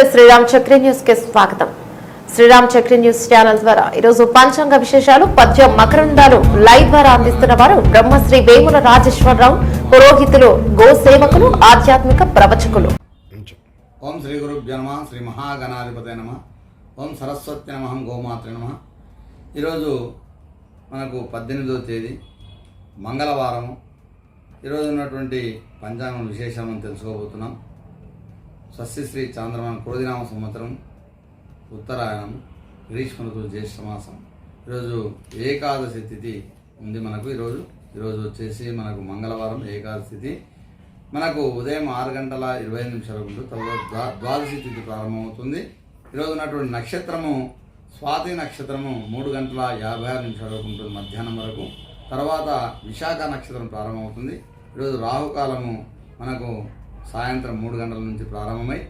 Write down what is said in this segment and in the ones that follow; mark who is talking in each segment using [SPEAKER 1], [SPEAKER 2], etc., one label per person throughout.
[SPEAKER 1] నమస్తే. శ్రీరామ్ చక్రి న్యూస్కి స్వాగతం. శ్రీరామ్ చక్రి న్యూస్ ఛానల్ ద్వారా ఈరోజు పంచాంగ విశేషాలు పద్య మకరందాలు లైవ్ ద్వారా అందిస్తున్న వారు బ్రహ్మశ్రీ వేముల రాజేశ్వరరావు పురోహితులు గో సేవకులు ఆధ్యాత్మిక ప్రవచకులు.
[SPEAKER 2] ఓం శ్రీ గురు నమ శ్రీ మహాగణాధిపతి నమ ఓం సరస్వతి నమ గోమాత్రి నమ. ఈరోజు మనకు పద్దెనిమిదవ తేదీ మంగళవారము. ఈరోజు ఉన్నటువంటి పంచాంగం విశేషం అని తెలుసుకోబోతున్నాం. స్వస్తిశ్రీ చాంద్రమాన క్రోధినామ సంవత్సరం ఉత్తరాయణం గ్రీష్మ ఋతువు జ్యేష్ఠ మాసం ఈరోజు ఏకాదశి తిథి ఉంది మనకు. ఈరోజు ఈరోజు వచ్చేసి మనకు మంగళవారం ఏకాదశి తిథి. మనకు ఉదయం ఆరు గంటల ఇరవై ఐదు నిమిషాలకు ఉంటుంది తర్వాత ద్వా- ద్వాదశి తిథి ప్రారంభమవుతుంది. ఈరోజు ఉన్నటువంటి నక్షత్రము స్వాతి నక్షత్రము మూడు గంటల యాభై ఆరు నిమిషాల వరకు ఉంటుంది మధ్యాహ్నం వరకు. తర్వాత విశాఖ నక్షత్రం ప్రారంభమవుతుంది. ఈరోజు రాహుకాలము మనకు సాయంత్రం మూడు గంటల నుంచి ప్రారంభమై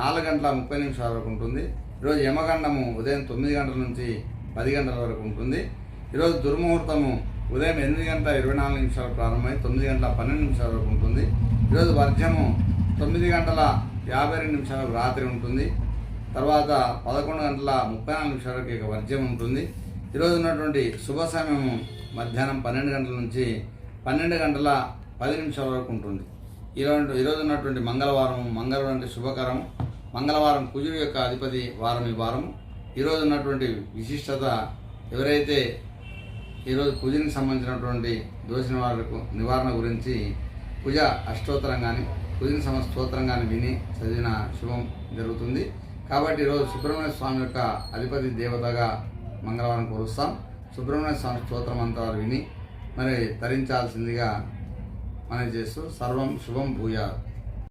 [SPEAKER 2] నాలుగు గంటల ముప్పై నిమిషాల వరకు ఉంటుంది. ఈరోజు యమగండము ఉదయం తొమ్మిది గంటల నుంచి పది గంటల వరకు ఉంటుంది. ఈరోజు దుర్ముహూర్తము ఉదయం ఎనిమిది గంటల ఇరవై నాలుగు నిమిషాలు ప్రారంభమై తొమ్మిది గంటల పన్నెండు నిమిషాల వరకు ఉంటుంది. ఈరోజు వర్జము తొమ్మిది గంటల యాభై రెండు నిమిషాలకు రాత్రి ఉంటుంది. తర్వాత పదకొండు గంటల ముప్పై నాలుగు నిమిషాలకు ఇక వర్జ్యం ఉంటుంది. ఈరోజు ఉన్నటువంటి శుభ సమయము మధ్యాహ్నం పన్నెండు గంటల నుంచి పన్నెండు గంటల పది నిమిషాల వరకు ఉంటుంది. ఈరోజు ఈరోజు ఉన్నటువంటి మంగళవారం మంగళవారం అంటే శుభకరం. మంగళవారం కుజుడు యొక్క అధిపతి వారం. ఈ వారం ఈరోజు ఉన్నటువంటి విశిష్టత ఎవరైతే ఈరోజు కుజునికి సంబంధించినటువంటి దోషణ నివారణకు నివారణ గురించి కుజ అష్టోత్తరం కానీ కుజుని సమ స్తోత్రం కానీ విని చదివిన శుభం జరుగుతుంది. కాబట్టి ఈరోజు సుబ్రహ్మణ్య స్వామి యొక్క అధిపతి దేవతగా మంగళవారం కొలుస్తాం. సుబ్రహ్మణ్య స్వామి స్తోత్రం అంతా విని మరి తరించాల్సిందిగా మనం చేస్తూ సర్వం శుభం భూయాత్.